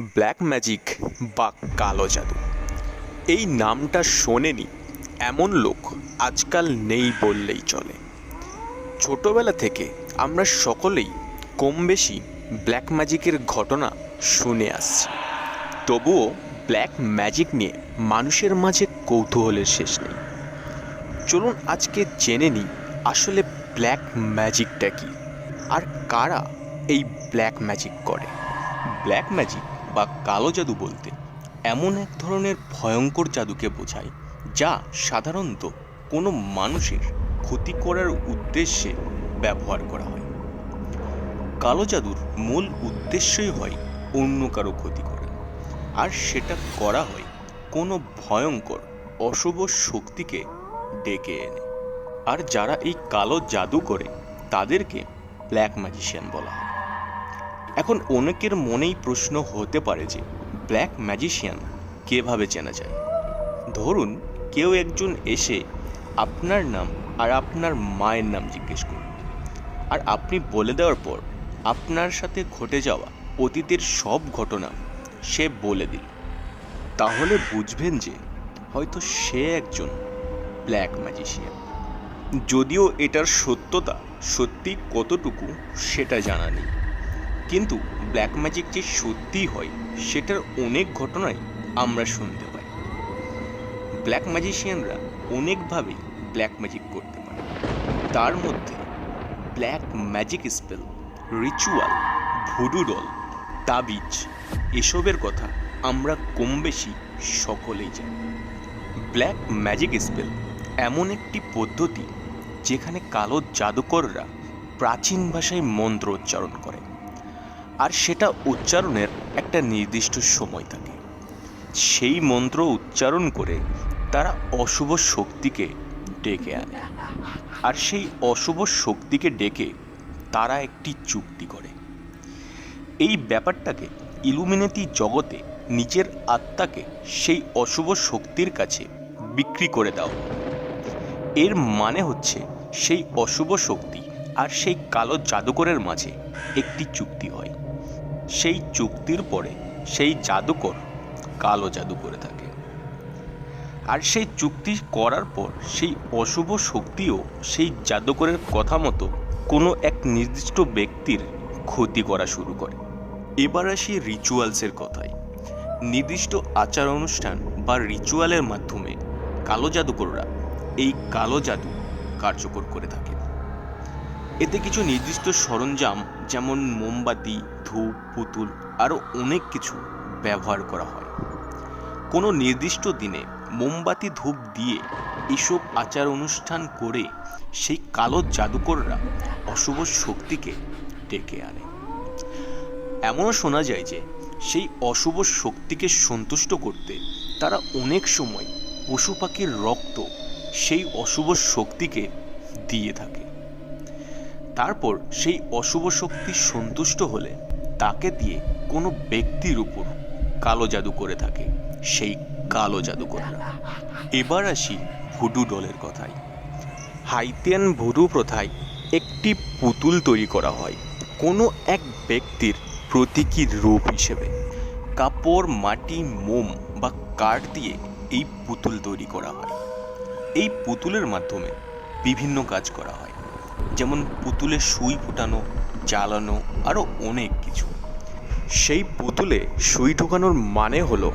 Black magic বা কালো জাদু। এই নামটা শোনেনি এমন লোক আজকাল নেই বললেই চলে। ছোটবেলা থেকে আমরা সকলেই কম বেশি ব্ল্যাক ম্যাজিকের ঘটনা শুনে আসছি। তবুও ব্ল্যাক ম্যাজিক নিয়ে মানুষের মাঝে কৌতূহলের শেষ নেই। চলুন আজকে জেনে নিই আসলে ব্ল্যাক ম্যাজিকটা কি? আর কারা এই ব্ল্যাক ম্যাজিক করে? ব্ল্যাক ম্যাজিক বা কালো জাদু বলতে এমন এক ধরনের ভয়ঙ্কর জাদুকে বোঝায়, যা সাধারণত কোনো মানুষের ক্ষতি করার উদ্দেশ্যে ব্যবহার করা হয়। কালো জাদুর মূল উদ্দেশ্যই হয় অন্য কারও ক্ষতি করা, আর সেটা করা হয় কোনো ভয়ঙ্কর অশুভ শক্তিকে ডেকে এনে। আর যারা এই কালো জাদু করে, তাদেরকে ব্ল্যাক ম্যাজিশিয়ান বলা হয়। এখন অনেকের মনেই প্রশ্ন হতে পারে যে ব্ল্যাক ম্যাজিশিয়ান কীভাবে চেনা যায়? ধরুন, কেউ একজন এসে আপনার নাম আর আপনার মায়ের নাম জিজ্ঞেস করুন। আর আপনি বলে দেওয়ার পর আপনার সাথে ঘটে যাওয়া অতীতের সব ঘটনা সে বলে দিল। তাহলে বুঝবেন যে, হয়তো সে একজন ব্ল্যাক ম্যাজিশিয়ান যদিও এটার সত্যতা সত্যি কতটুকু সেটা জানা নেই। কিন্তু ব্ল্যাক ম্যাজিক যে সত্যিই হয়, সেটার অনেক ঘটনাই আমরা শুনতে পাই। ব্ল্যাক ম্যাজিশিয়ানরা অনেকভাবেই ব্ল্যাক ম্যাজিক করতে পারে। তার মধ্যে black magic spell ritual voodoo doll তাবিজ, এসবের কথা আমরা কম বেশি সকলেই জানি। ব্ল্যাক ম্যাজিক স্পেল এমন একটি পদ্ধতি যেখানে কালো জাদুকররা প্রাচীন ভাষায় মন্ত্র উচ্চারণ করে আর সেটা উচ্চারণের একটা নির্দিষ্ট সময় থাকে। সেই মন্ত্র উচ্চারণ করে তারা অশুভ শক্তিকে ডেকে আনে। আর সেই অশুভ শক্তিকে ডেকে তারা একটি চুক্তি করে। এই ব্যাপারটাকে ইলুমিনেতি জগতে নিজের আত্মাকে সেই অশুভ শক্তির কাছে বিক্রি করে দাও। এর মানে হচ্ছে সেই অশুভ শক্তি আর সেই কালো জাদুকরের মাঝে একটি চুক্তি হয়। সেই চুক্তির পরে সেই জাদুকর কালো জাদু করে থাকে। আর সেই চুক্তি করার পর সেই অশুভ শক্তিও সেই জাদুকরের কথা মতো কোনো এক নির্দিষ্ট ব্যক্তির ক্ষতি করা শুরু করে। এবার আসি রিচুয়ালসের কথায়। নির্দিষ্ট আচার অনুষ্ঠান বা রিচুয়ালের মাধ্যমে কালো জাদুকররা এই কালো জাদু কার্যকর করে থাকে। এতে কিছু নির্দিষ্ট সরঞ্জাম, যেমন মোমবাতি, ধূপ, পুতুল, আরও অনেক কিছু ব্যবহার করা হয়। কোনো নির্দিষ্ট দিনে মোমবাতি, ধূপ দিয়ে এসব আচার অনুষ্ঠান করে সেই কালো জাদুকররা অশুভ শক্তিকে ডেকে আনে। এমনও শোনা যায় যে সেই অশুভ শক্তিকে সন্তুষ্ট করতে তারা অনেক সময় পশু পাখির রক্ত সেই অশুভ শক্তিকে দিয়ে থাকে। তারপর সেই অশুভ শক্তি সন্তুষ্ট হলে তাকে দিয়ে কোনো ব্যক্তির উপর কালো জাদু করে থাকে, সেই কালো জাদুকররা। এবার আসি ভুডু ডলের কথায়। হাইতিয়ান ভুডু প্রথায় একটি পুতুল তৈরি করা হয়, কোনো এক ব্যক্তির প্রতীকী রূপ হিসেবে। কাপড়, মাটি, মোম বা কাঠ দিয়ে এই পুতুল তৈরি করা হয়। এই পুতুলের মাধ্যমে বিভিন্ন কাজ করা হয়। যেমন পুতুলে সুই ফোটানো, জ্বালানো আরও অনেক কিছু। সেই পুতুলে সুই ঢোকানোর মানে হলো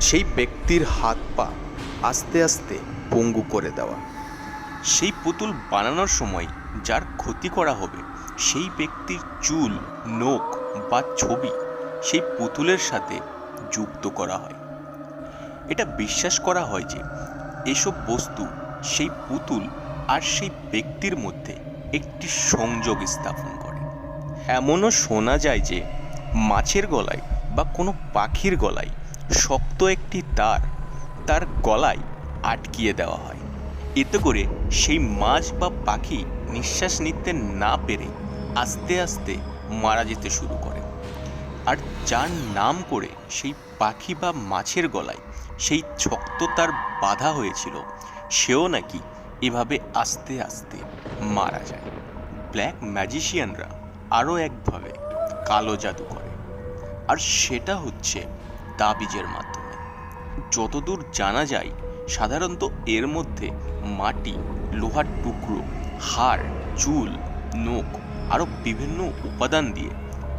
সেই ব্যক্তির হাত পা আস্তে আস্তে পঙ্গু করে দেওয়া। সেই পুতুল বানানোর সময় যার ক্ষতি করা হবে, সেই ব্যক্তির চুল, নোখ বা ছবি সেই পুতুলের সাথে যুক্ত করা হয়। এটা বিশ্বাস করা হয় যে এসব বস্তু সেই পুতুল আর সেই ব্যক্তির মধ্যে একটি সংযোগ স্থাপন করে। এমনও শোনা যায় যে, মাছের গলায় বা কোনো পাখির গলায় শক্ত একটি তার তার গলায় আটকিয়ে দেওয়া হয়। এতে করে সেই মাছ বা পাখি নিঃশ্বাস নিতে না পেরে আস্তে আস্তে মারা যেতে শুরু করে। আর যার নাম করে সেই পাখি বা মাছের গলায় সেই শক্ত তার বাধা হয়েছিল, সেও নাকি এভাবে আস্তে আস্তে মারা যায়। ব্ল্যাক ম্যাজিশিয়ানরা আরও একভাবে কালো জাদু করে। আর সেটা হচ্ছে তাবিজের মাধ্যমে। যতদূর জানা যায়, সাধারণত এর মধ্যে মাটি, লোহার টুকরো, হাড়, চুল, নখ আরও বিভিন্ন উপাদান দিয়ে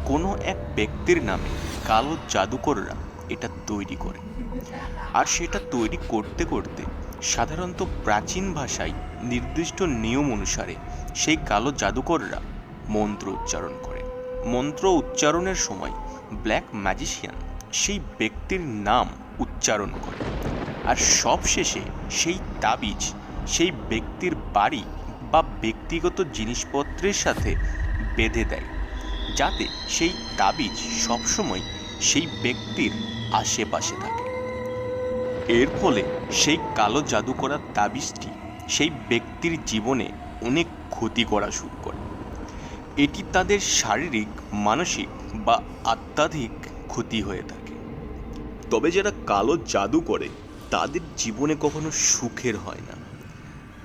কোনো এক ব্যক্তির নামে কালো জাদুকররা এটা তৈরি করে। আর সেটা তৈরি করতে করতে সাধারণত প্রাচীন ভাষায় নির্দিষ্ট নিয়ম অনুসারে সেই কালো জাদুকররা মন্ত্র উচ্চারণ করে। মন্ত্র উচ্চারণের সময় ব্ল্যাক ম্যাজিশিয়ান সেই ব্যক্তির নাম উচ্চারণ করে। আর সবশেষে সেই তাবিজ, সেই ব্যক্তির বাড়ি বা ব্যক্তিগত জিনিসপত্রের সাথে বেঁধে দেয়। যাতে সেই তাবিজ সবসময় সেই ব্যক্তির আশেপাশে থাকে। এর ফলে সেই কালো জাদু করার তাবিজটি সেই ব্যক্তির জীবনে অনেক ক্ষতি করা শুরু করে। এটি তাদের শারীরিক, মানসিক বা আত্মাধিক ক্ষতি হয়ে থাকে। তবে যারা কালো জাদু করে, তাদের জীবনে কখনো সুখের হয় না।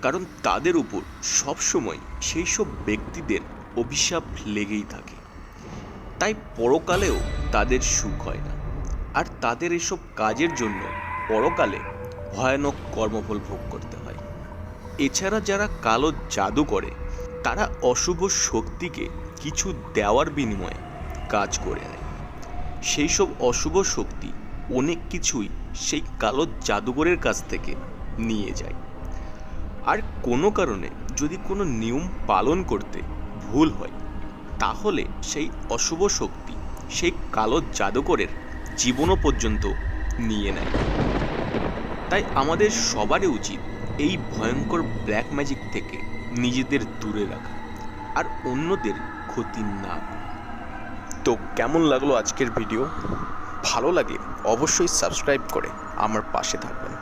কারণ তাদের উপর সবসময় সেই সব ব্যক্তিদের অভিশাপ লেগেই থাকে। তাই পরকালেও তাদের সুখ হয় না। আর তাদের এসব কাজের জন্য পরকালে ভয়ানক কর্মফল ভোগ করতে হয়। এছাড়া যারা কালো জাদু করে, তারা অশুভ শক্তিকে কিছু দেওয়ার বিনিময়ে কাজ করে নেয়। সেই সব অশুভ শক্তি অনেক কিছুই সেই কালো জাদুকরের কাছ থেকে নিয়ে যায়। আর কোনো কারণে যদি কোনো নিয়ম পালন করতে ভুল হয়, তাহলে সেই অশুভ শক্তি সেই কালো জাদুকরের জীবনও পর্যন্ত নিয়ে নেয়। তাই আমাদের সবারই উচিত এই ভয়ঙ্কর ব্ল্যাক ম্যাজিক থেকে নিজেদের দূরে রাখা আর অন্যদের ক্ষতি না। তো কেমন লাগল আজকের ভিডিও ভালো লাগে অবশ্যই সাবস্ক্রাইব করে আমার পাশে থাকবেন